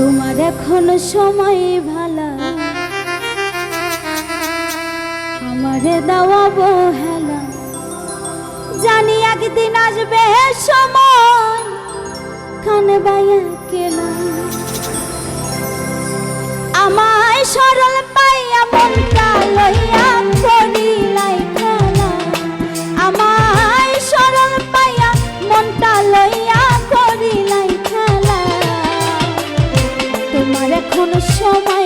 তোমার এখন সময় ভালো। আমারে দেওয়া বহেলা জানি একদিন আসবে সময়, কানে বাইয়া কেলা। আমায় সরল পাইয়া মনটা লইয়া তোমার এখন সময়